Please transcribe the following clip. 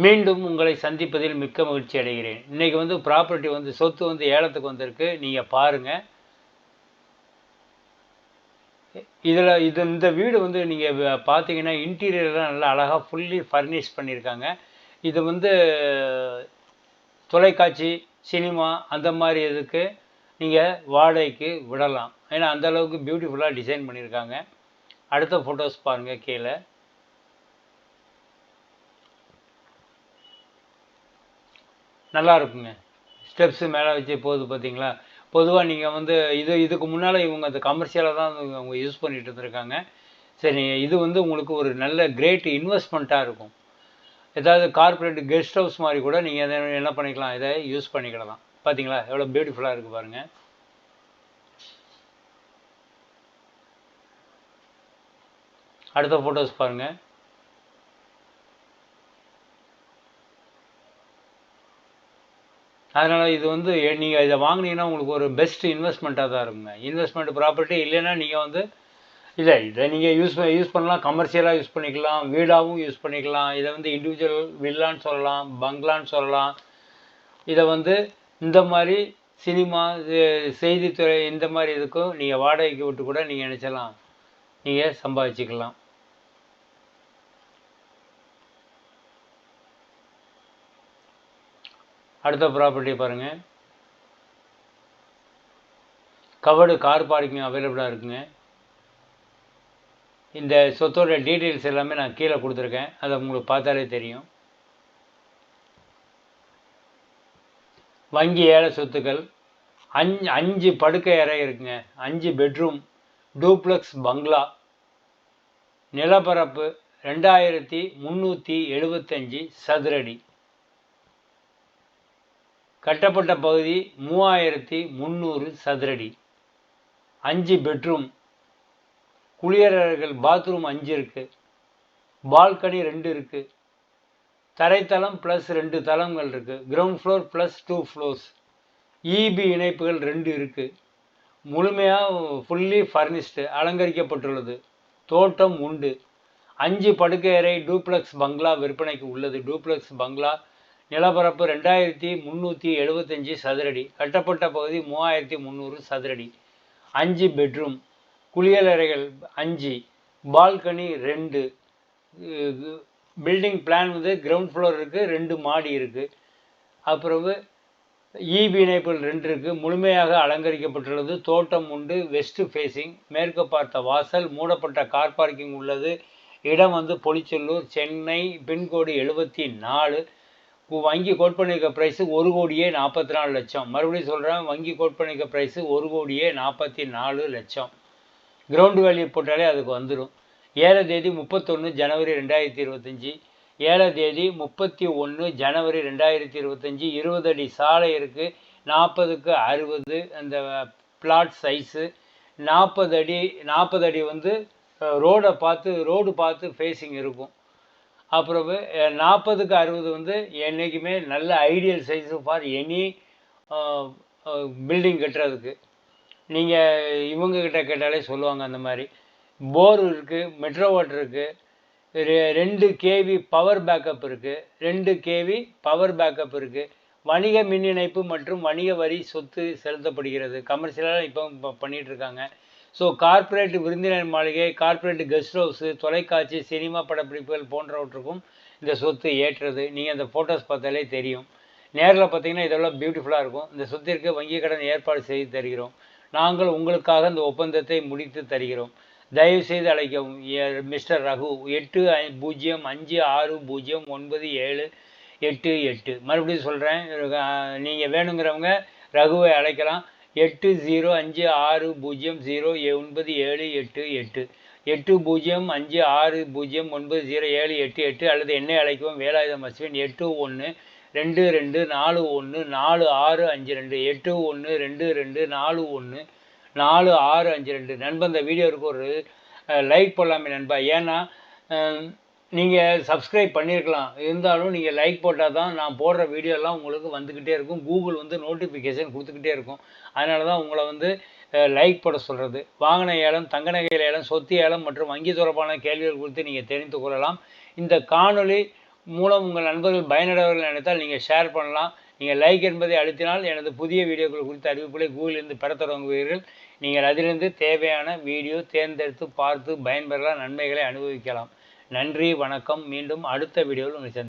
மீண்டும் உங்களை சந்திப்பதில் மிக்க மகிழ்ச்சி அடைகிறேன். இன்றைக்கி வந்து ப்ராப்பர்ட்டி வந்து சொத்து வந்து ஏலத்துக்கு வந்திருக்கு. நீங்கள் பாருங்கள் இதில் இது இந்த வீடு வந்து நீங்கள் பார்த்தீங்கன்னா இன்டீரியர்லாம் நல்லா அழகாக ஃபுல்லி ஃபர்னிஷ் பண்ணியிருக்காங்க. இது வந்து தொலைக்காட்சி சினிமா அந்த மாதிரி இதுக்கு நீங்கள் வாடகைக்கு விடலாம். ஏன்னா அந்தளவுக்கு பியூட்டிஃபுல்லாக டிசைன் பண்ணியிருக்காங்க. அடுத்த ஃபோட்டோஸ் பாருங்கள் கீழே. நல்லா இருக்குங்க. ஸ்டெப்ஸு மேலே வச்சு போகுது பார்த்தீங்களா பொதுவாக நீங்கள் வந்து இது இதுக்கு முன்னால் இவங்க அந்த கமர்ஷியலாக தான் அவங்க யூஸ் பண்ணிகிட்டு இருந்திருக்காங்க. சரி இது வந்து உங்களுக்கு ஒரு நல்ல கிரேட் இன்வெஸ்ட்மெண்ட்டாக இருக்கும். ஏதாவது கார்பரேட் கெஸ்ட் ஹவுஸ் மாதிரி கூட நீங்கள் என்ன பண்ணிக்கலாம் இதை யூஸ் பண்ணிக்கிடலாம் பார்த்தீங்களா எவ்வளோ பியூட்டிஃபுல்லாக இருக்குது பாருங்கள் அடுத்த ஃபோட்டோஸ் பாருங்கள் அதனால் இது வந்து நீங்கள் இதை வாங்கினீங்கன்னா உங்களுக்கு ஒரு பெஸ்ட் இன்வெஸ்ட்மெண்ட்டாக தான் இருக்குங்க. இன்வெஸ்ட்மெண்ட் ப்ராப்பர்ட்டி இல்லைன்னா நீங்கள் வந்து இல்லை இதை நீங்கள் யூஸ் யூஸ் பண்ணலாம். கமர்ஷியலாக யூஸ் பண்ணிக்கலாம். வீடாகவும் யூஸ் பண்ணிக்கலாம். இதை வந்து இண்டிவிஜுவல் வில்லான்னு சொல்லலாம். பங்களான்னு சொல்லலாம். இதை வந்து இந்த மாதிரி சினிமா செய்தித்துறை இந்த மாதிரி இதுக்கும் நீங்கள் வாடகைக்கு விட்டு கூட நீங்கள் நினச்சலாம். நீங்கள் சம்பாதிச்சுக்கலாம். அடுத்த ப்ராப்பர்ட்டி பாருங்கள் கவர்டு கார் பார்க்கிங் அவைலபிளாக இருக்குங்க. இந்த சொத்தோட டீட்டெயில்ஸ் எல்லாமே நான் கீழே கொடுத்துருக்கேன். அதை உங்களுக்கு பார்த்தாலே தெரியும். வங்கி ஏழை சொத்துக்கள். அஞ்சு அஞ்சு படுக்கை அறை இருக்குங்க. அஞ்சு பெட்ரூம் டூப்ளக்ஸ் பங்களா நிலப்பரப்பு ரெண்டாயிரத்தி முந்நூற்றி எழுபத்தஞ்சி சதுரடி. கட்டப்பட்ட பகுதி மூவாயிரத்தி முந்நூறு சதுரடி. அஞ்சு பெட்ரூம் குளியலறைகள் பாத்ரூம் அஞ்சு இருக்குது பால்கனி ரெண்டு இருக்குது தரைத்தளம் ப்ளஸ் ரெண்டு தளங்கள் இருக்குது ground floor plus two floors EB இணைப்புகள் ரெண்டு இருக்குது முழுமையாக ஃபுல்லி ஃபர்னிஷ்டு அலங்கரிக்கப்பட்டுள்ளது. தோட்டம் உண்டு. அஞ்சு படுக்கை அறை டூப்ளக்ஸ் பங்களா விற்பனைக்கு உள்ளது. டூப்ளக்ஸ் பங்களா நிலப்பரப்பு ரெண்டாயிரத்தி முந்நூற்றி எழுபத்தஞ்சி சதுரடி கட்டப்பட்ட பகுதி மூவாயிரத்தி முந்நூறு சதுரடி அஞ்சு பெட்ரூம் குளியலறைகள் அஞ்சு பால்கனி ரெண்டு பில்டிங் பிளான் வந்து கிரவுண்ட் ஃப்ளோர் இருக்குது ரெண்டு மாடி இருக்குது அப்புறவு இபி இணைப்புகள் ரெண்டு இருக்குது முழுமையாக அலங்கரிக்கப்பட்டுள்ளது. தோட்டம் உண்டு வெஸ்ட் ஃபேஸிங் மேற்கு பார்த்த வாசல் மூடப்பட்ட கார் பார்க்கிங் உள்ளது. இடம் வந்து பொலிச்செல்லூர் சென்னை பின்கோடு எழுபத்தி நாலு வங்கி கோட் பண்ணியிருக்க ப்ரைஸு ஒரு கோடியே நாற்பத்தி நாலு லட்சம். மறுபடியும் சொல்கிறேன் வங்கி கோட் பண்ணியிருக்க ப்ரைஸு ஒரு கோடியே நாற்பத்தி நாலு லட்சம். கிரவுண்டு வேல்யூ போட்டாலே அதுக்கு வந்துடும் ஏழை தேதி முப்பத்தொன்று ஜனவரி ரெண்டாயிரத்தி இருபத்தஞ்சி. ஏழை தேதி முப்பத்தி ஒன்று ஜனவரி ரெண்டாயிரத்தி இருபத்தஞ்சி. இருபது அடி சாலை இருக்குது நாற்பதுக்கு அறுபது அந்த பிளாட் சைஸு நாற்பது அடி நாற்பது அடி வந்து ரோடை பார்த்து ரோடு பார்த்து ஃபேஸிங் இருக்கும். அப்புறம் நாற்பதுக்கு அறுபது வந்து என்றைக்குமே நல்ல ideal size for any building கட்டுறதுக்கு. நீங்கள் இவங்கக்கிட்ட கேட்டாலே சொல்லுவாங்க அந்த மாதிரி. போர் இருக்குது மெட்ரோ வாட்டர் இருக்குது ரெண்டு கேவி பவர் பேக்கப் இருக்குது ரெண்டு கேவி பவர் பேக்கப் இருக்குது வணிக மின் இணைப்பு மற்றும் வணிக வரி சொத்து செலுத்தப்படுகிறது. கமர்ஷியலாக இப்போ பண்ணிகிட்ருக்காங்க ஸோ கார்ப்பரேட் விருந்தினர் மாளிகை கார்ப்பரேட் கெஸ்ட் ஹவுஸு தொலைக்காட்சி சினிமா படப்பிடிப்புகள் போன்றவற்றுக்கும் இந்த சொத்து ஏற்றது. நீங்கள் அந்த ஃபோட்டோஸ் பார்த்தாலே தெரியும். நேரில் பார்த்தீங்கன்னா இதெல்லாம் பியூட்டிஃபுல்லாக இருக்கும். இந்த சொத்திற்கு வங்கி கடன் ஏற்பாடு செய்து தருகிறோம். நாங்கள் உங்களுக்காக இந்த ஒப்பந்தத்தை முடித்து தருகிறோம். தயவுசெய்து அழைக்கவும். மிஸ்டர் ரகு எட்டு பூஜ்ஜியம் அஞ்சு ஆறு பூஜ்ஜியம் ஒன்பது ஏழு எட்டு எட்டு. மறுபடியும் சொல்கிறேன் நீங்கள் வேணுங்கிறவங்க ரகுவை அழைக்கலாம். எட்டு ஜீரோ அஞ்சு ஆறு பூஜ்ஜியம் ஜீரோ ஒன்பது ஏழு எட்டு எட்டு எட்டு பூஜ்ஜியம் அஞ்சு ஆறு பூஜ்ஜியம் ஒன்பது ஜீரோ ஏழு எட்டு எட்டு அல்லது என்னை அழைக்கவும் வேலாயுதம் அஸ்வின் எட்டு ஒன்று ரெண்டு ரெண்டு நாலு ஒன்று நாலு ஆறு அஞ்சு ரெண்டு எட்டு ஒன்று ரெண்டு ரெண்டு நாலு ஒன்று நாலு ஆறு அஞ்சு ரெண்டு. நண்பன் இந்த வீடியோவுக்கு ஒரு லைக் போடலாமே நண்பா. ஏன்னா நீங்கள் சப்ஸ்கிரைப் பண்ணியிருக்கலாம் இருந்தாலும் நீங்கள் லைக் போட்டால் தான் நான் போடுற வீடியோலாம் உங்களுக்கு வந்துக்கிட்டே இருக்கும். கூகுள் வந்து நோட்டிஃபிகேஷன் கொடுத்துக்கிட்டே இருக்கும். அதனால தான் உங்களை வந்து லைக் போட சொல்கிறது வாகன ஏலம் தங்க நகையில் ஏலம் சொத்து ஏலம் மற்றும் வங்கி தொடர்பான கேள்விகள் குறித்து நீங்கள் தெரிந்து கொள்ளலாம். இந்த காணொளி மூலம் உங்கள் நண்பர்கள் பயனடைவர்கள் நினைத்தால் நீங்கள் ஷேர் பண்ணலாம். நீங்கள் லைக் என்பதை அழுத்தினால் எனது புதிய வீடியோக்கள் குறித்த அறிவிப்புகளை கூகுளிலிருந்து பெற தொடங்குவீர்கள். நீங்கள் அதிலிருந்து தேவையான வீடியோ தேர்ந்தெடுத்து பார்த்து பயன்பெறலாம் நன்மைகளை அனுபவிக்கலாம். நன்றி வணக்கம். மீண்டும் அடுத்த வீடியோவில் உங்களை